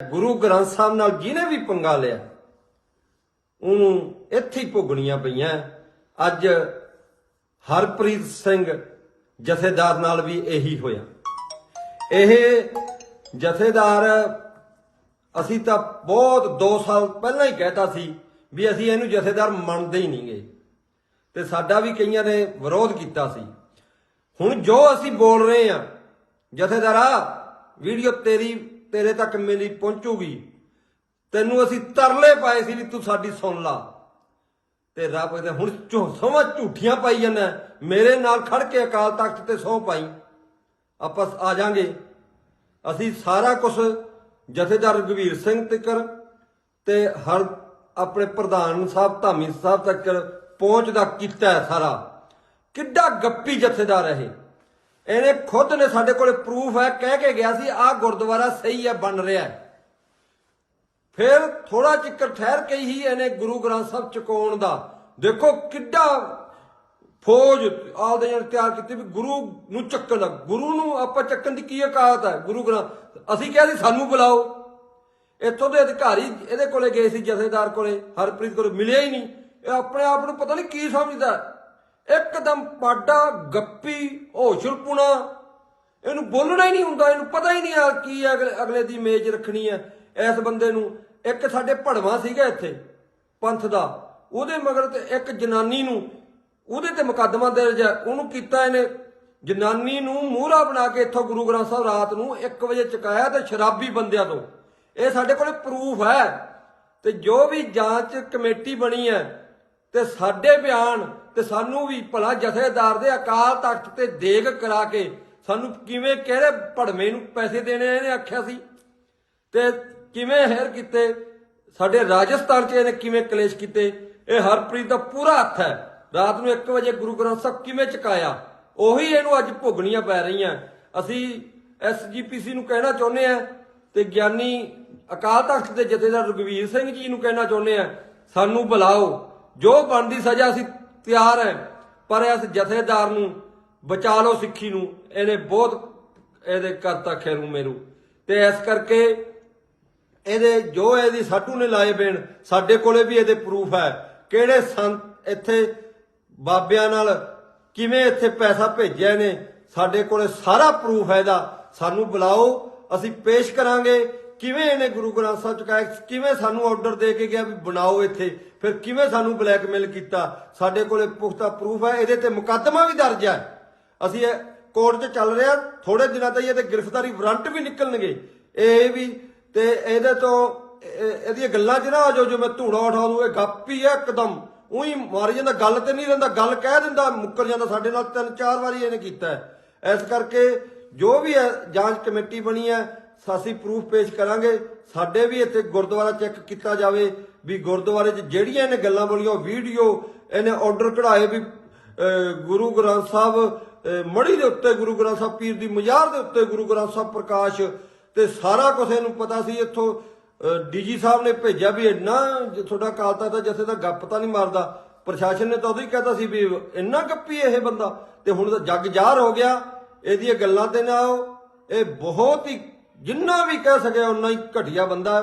ਗੁਰੂ ਗ੍ਰੰਥ ਸਾਹਿਬ ਨਾਲ ਜਿਹਨੇ ਵੀ ਪੰਗਾ ਲਿਆ, ਉਹਨੂੰ ਇੱਥੇ ਹੀ ਭੋਗਣੀਆਂ ਪਈਆਂ। ਅੱਜ ਹਰਪ੍ਰੀਤ ਸਿੰਘ ਜਥੇਦਾਰ ਨਾਲ ਵੀ ਇਹੀ ਹੋਇਆ। ਇਹ ਜਥੇਦਾਰ, ਅਸੀਂ ਤਾਂ ਬਹੁਤ 2 ਸਾਲ ਪਹਿਲਾਂ ਹੀ ਕਹਿਤਾ ਸੀ ਵੀ ਅਸੀਂ ਇਹਨੂੰ ਜਥੇਦਾਰ ਮੰਨਦੇ ਹੀ ਨਹੀਂਗੇ ਤੇ ਸਾਡਾ ਵੀ ਕਈਆਂ ਨੇ ਵਿਰੋਧ ਕੀਤਾ ਸੀ। ਹੁਣ ਜੋ ਅਸੀਂ ਬੋਲ ਰਹੇ ਆ ਜਥੇਦਾਰਾ, ਵੀਡੀਓ ਤੇਰੀ ਤੇਰੇ ਤੱਕ ਮੇਰੀ ਪਹੁੰਚੂਗੀ। ਤੈਨੂੰ ਅਸੀਂ ਤਰਲੇ ਪਾਏ ਸੀ ਵੀ ਤੂੰ ਸਾਡੀ ਸੁਣ ਲਾ। ਤੇ ਰੱਬ ਕਹਿੰਦਾ ਹੁਣ ਝੂ ਝੂਠੀਆਂ ਪਾਈ ਜਾਂਦਾ ਮੇਰੇ ਨਾਲ ਖੜ ਕੇ ਅਕਾਲ ਤਖਤ ਤੇ ਸਹੁੰ ਪਾਈ। ਆਪਾਂ ਆ ਜਾਾਂਗੇ। ਅਸੀਂ ਸਾਰਾ ਕੁਝ ਜਥੇਦਾਰ ਰਘਵੀਰ ਸਿੰਘ ਤੱਕਰ ਤੇ ਹਰ ਆਪਣੇ ਪ੍ਰਧਾਨ ਸਾਹਿਬ, ਧਾਮੀ ਸਾਹਿਬ ਤੱਕ ਪਹੁੰਚ ਦਾ ਕੀਤਾ ਹੈ ਸਾਰਾ। ਕਿੱਡਾ ਗੱਪੀ ਜਥੇਦਾਰ ਹੈ ਇਹ। ਇਹਨੇ ਖੁਦ ਨੇ ਸਾਡੇ ਕੋਲੇ ਪ੍ਰੂਫ ਹੈ, ਕਹਿ ਕੇ ਗਿਆ ਸੀ, ਆਹ ਗੁਰਦੁਆਰਾ ਸਹੀ ਹੈ, ਬਣ ਰਿਹਾ ਹੈ। ਫਿਰ ਥੋੜਾ ਚਿਕਰ ਠਹਿਰ ਕੇ ਹੀ ਇਹਨੇ ਗੁਰੂ ਗ੍ਰੰਥ ਸਾਹਿਬ ਚੁਕਾਉਣ ਦਾ। ਦੇਖੋ ਕਿੱਡਾ ਫੌਜ ਆਪਦੇ ਜਣ ਤਿਆਰ ਕੀਤੀ ਵੀ ਗੁਰੂ ਨੂੰ ਚੱਕਣ ਦਾ ਗੁਰੂ ਨੂੰ ਆਪਾਂ ਚੱਕਣ ਦੀ ਕੀ ਔਕਾਤ ਹੈ, ਗੁਰੂ ਗ੍ਰੰਥ ਅਸੀਂ ਕਿਹਾ ਸੀ, ਸਾਨੂੰ ਬੁਲਾਓ। ਇੱਥੋਂ ਦੇ ਅਧਿਕਾਰੀ ਇਹਦੇ ਕੋਲੇ ਗਏ ਸੀ ਜਥੇਦਾਰ ਕੋਲੇ, ਹਰਪ੍ਰੀਤ ਕੋਲੇ ਮਿਲਿਆ ਹੀ ਨਹੀਂ। ਇਹ ਆਪਣੇ ਆਪ ਨੂੰ ਪਤਾ ਨਹੀਂ ਕੀ ਸਮਝਦਾ ਇੱਕਦਮ ਪਾਡਾ, ਗੱਪੀ ਹੋਸ਼ਲਪੁਣਾ ਇਹਨੂੰ ਬੋਲਣਾ ਹੀ ਨਹੀਂ ਹੁੰਦਾ, ਇਹਨੂੰ ਪਤਾ ਹੀ ਨਹੀਂ ਆ ਕੀ ਹੈ ਅਗਲੇ ਅਗਲੇ ਦੀ ਮੇਜ਼ ਰੱਖਣੀ ਹੈ ਇਸ ਬੰਦੇ ਨੂੰ ਇੱਕ ਸਾਡੇ ਭੜਵਾ ਸੀਗਾ ਇੱਥੇ, ਪੰਥ ਦਾ। ਉਹਦੇ ਮਗਰ ਤੇ ਇੱਕ ਜਨਾਨੀ ਨੂੰ, ਉਹਦੇ ਤੇ ਮੁਕੱਦਮਾ ਦਰਜ ਹੈ ਉਹਨੂੰ ਕੀਤਾ ਇਹਨੇ ਜਨਾਨੀ ਨੂੰ ਮੂਹਰਾ ਬਣਾ ਕੇ ਇੱਥੋਂ ਗੁਰੂ ਗ੍ਰੰਥ ਸਾਹਿਬ ਰਾਤ ਨੂੰ 1 ਵਜੇ ਚੁਕਾਇਆ ਤੇ ਸ਼ਰਾਬੀ ਬੰਦਿਆਂ ਤੋਂ। ਇਹ ਸਾਡੇ ਕੋਲੇ ਪ੍ਰੂਫ ਹੈ। ਤੇ ਜੋ ਵੀ ਜਾਂਚ ਕਮੇਟੀ ਬਣੀ ਹੈ, ਤੇ ਸਾਡੇ ਬਿਆਨ ਤੇ ਸਾਨੂੰ ਵੀ ਭਲਾ ਜਥੇਦਾਰ ਦੇ ਅਕਾਲ ਤਖਤ ਤੇ ਦੇਗ ਕਰਾ ਕੇ ਸਾਨੂੰ ਕਿਵੇਂ, ਕਿਹੜੇ ਭੜਵੇਂ ਨੂੰ ਪੈਸੇ ਦੇਣੇ ਇਹਨੇ ਆਖਿਆ ਸੀ? ਤੇ ਕਿਵੇਂ ਹੈਰ ਕੀਤੇ? ਸਾਡੇ ਰਾਜਸਥਾਨ 'ਚ ਇਹਨੇ ਕਿਵੇਂ ਕਲੇਸ਼ ਕੀਤੇ? ਇਹ ਹਰਪ੍ਰੀਤ ਦਾ ਪੂਰਾ ਹੱਥ ਹੈ। ਰਾਤ ਨੂੰ 1 ਵਜੇ ਗੁਰੂ ਗ੍ਰੰਥ ਸਾਹਿਬ ਕਿਵੇਂ ਚੁਕਾਇਆ? ਉਹੀ ਇਹਨੂੰ ਅੱਜ ਭੋਗਣੀਆਂ ਪੈ ਰਹੀਆਂ। ਅਸੀਂ ਐਸਜੀਪੀਸੀ ਨੂੰ ਕਹਿਣਾ ਚਾਹੁੰਦੇ ਆ ਤੇ ਗਿਆਨੀ ਅਕਾਲ ਤਖਤ ਦੇ ਜਥੇਦਾਰ ਰਘਵੀਰ ਸਿੰਘ ਜੀ ਨੂੰ ਕਹਿਣਾ ਚਾਹੁੰਦੇ ਆ ਸਾਨੂੰ ਬੁਲਾਓ। ਜੋ ਬਣਦੀ ਸਜ਼ਾ ਅਸੀਂ ਤਿਆਰ ਹੈ, ਪਰ ਇਸ ਜਥੇਦਾਰ ਨੂੰ ਬਚਾ ਲਓ ਸਿੱਖੀ ਨੂੰ, ਇਹਨੇ ਬਹੁਤ ਇਹਦੇ ਕਰਤਾ ਖੈਰੂ ਮੇਰੂ। ਤੇ ਇਸ ਕਰਕੇ ਇਹਦੇ ਜੋ ਇਹਦੀ ਸਾਟੂ ਨੇ ਲਾਏ ਬੇਣ, ਸਾਡੇ ਕੋਲੇ ਵੀ ਇਹਦੇ ਪ੍ਰੂਫ ਹੈ। ਕਿਹੜੇ ਸੰਤ ਇੱਥੇ ਬਾਬਿਆਂ ਨਾਲ ਕਿਵੇਂ ਇੱਥੇ ਪੈਸਾ ਭੇਜਿਆ ਨੇ, ਸਾਡੇ ਕੋਲੇ ਸਾਰਾ ਪ੍ਰੂਫ ਹੈ ਇਹਦਾ। ਸਾਨੂੰ ਬੁਲਾਓ, ਅਸੀਂ ਪੇਸ਼ ਕਰਾਂਗੇ। ਕਿਵੇਂ ਇਹਨੇ ਗੁਰੂ ਗ੍ਰੰਥ ਸਾਹਿਬ ਚੁਕਾਇਆ ਕਿਵੇਂ ਸਾਨੂੰ ਆਰਡਰ ਦੇ ਕੇ ਗਿਆ ਵੀ ਬਣਾਓ ਇੱਥੇ? ਫਿਰ ਕਿਵੇਂ ਸਾਨੂੰ ਬਲੈਕਮੇਲ ਕੀਤਾ? ਸਾਡੇ ਕੋਲੇ ਪੁਖਤਾ ਪ੍ਰੂਫ ਹੈ, ਇਹਦੇ ਤੇ ਮੁਕੱਦਮਾ ਵੀ ਦਰਜ ਹੈ। ਅਸੀਂ ਇਹ ਕੋਰਟ 'ਚ ਚੱਲ ਰਿਹਾ ਥੋੜੇ ਦਿਨਾਂ ਤੱਕ ਇਹਦੇ ਗ੍ਰਿਫਤਾਰੀ ਵਾਰੰਟ ਵੀ ਨਿਕਲਣਗੇ। ਇਹ ਵੀ, ਤੇ ਇਹਦੇ ਤੋਂ ਇਹਦੀਆਂ ਗੱਲਾਂ 'ਚ ਨਾ ਆ ਜਾਓ, ਜੋ ਮੈਂ ਧੂੜਾ ਉਠਾ ਦੂੰ, ਇਹ ਹੀ ਹੈ ਇੱਕਦਮ। ਉਹੀ ਮਾਰੀ ਜਾਂਦਾ, ਗੱਲ ਤੇ ਨਹੀਂ ਰਹਿੰਦਾ, ਗੱਲ ਕਹਿ ਦਿੰਦਾ, ਮੁੱਕਰ ਜਾਂਦਾ ਸਾਡੇ ਨਾਲ, ਤਿੰਨ ਚਾਰ ਵਾਰੀ ਇਹਨੇ ਕੀਤਾ ਇਸ ਕਰਕੇ ਜੋ ਵੀ ਹੈ, ਜਾਂਚ ਕਮੇਟੀ ਬਣੀ ਹੈ ਅਸੀਂ ਪ੍ਰੂਫ ਪੇਸ਼ ਕਰਾਂਗੇ। ਸਾਡੇ ਵੀ ਇੱਥੇ ਗੁਰਦੁਆਰਾ ਚੈੱਕ ਕੀਤਾ ਜਾਵੇ ਵੀ ਗੁਰਦੁਆਰੇ 'ਚ ਜਿਹੜੀਆਂ ਇਹਨੇ ਗੱਲਾਂ ਬੋਲੀਆਂ, ਉਹ ਵੀਡੀਓ ਇਹਨੇ ਆਰਡਰ ਕਢਾਏ ਵੀ ਗੁਰੂ ਗ੍ਰੰਥ ਸਾਹਿਬ ਮੜੀ ਦੇ ਉੱਤੇ ਗੁਰੂ ਗ੍ਰੰਥ ਸਾਹਿਬ ਪੀਰ ਦੀ ਮਜ਼ਾਰ ਦੇ ਉੱਤੇ ਗੁਰੂ ਗ੍ਰੰਥ ਸਾਹਿਬ ਪ੍ਰਕਾਸ਼ ਤੇ ਸਾਰਾ ਕੁਝ ਇਹਨੂੰ ਪਤਾ ਸੀ ਇੱਥੋਂ। ਡੀਜੀ ਸਾਹਿਬ ਨੇ ਭੇਜਿਆ ਵੀ ਇੰਨਾ ਤੁਹਾਡਾ ਕਾਲਤਾ ਤਾਂ ਜਥੇ ਦਾ ਗੱਪ ਤਾਂ ਨਹੀਂ ਮਾਰਦਾ। ਪ੍ਰਸ਼ਾਸਨ ਨੇ ਤਾਂ ਉਦੋਂ ਹੀ ਕਹਿਤਾ ਸੀ ਵੀ ਇੰਨਾ ਗੱਪੀ ਇਹ ਬੰਦਾ। ਤੇ ਹੁਣ ਤਾਂ ਜੱਗ ਜ਼ਾਹਰ ਹੋ ਗਿਆ। ਇਹਦੀਆਂ ਗੱਲਾਂ ਤੇ ਨਾ ਆਓ। ਇਹ ਬਹੁਤ ਹੀ ਜਿੰਨਾ ਵੀ ਕਹਿ ਸਕਿਆ ਉਨਾ ਹੀ ਘਟੀਆ ਬੰਦਾ ਹੈ।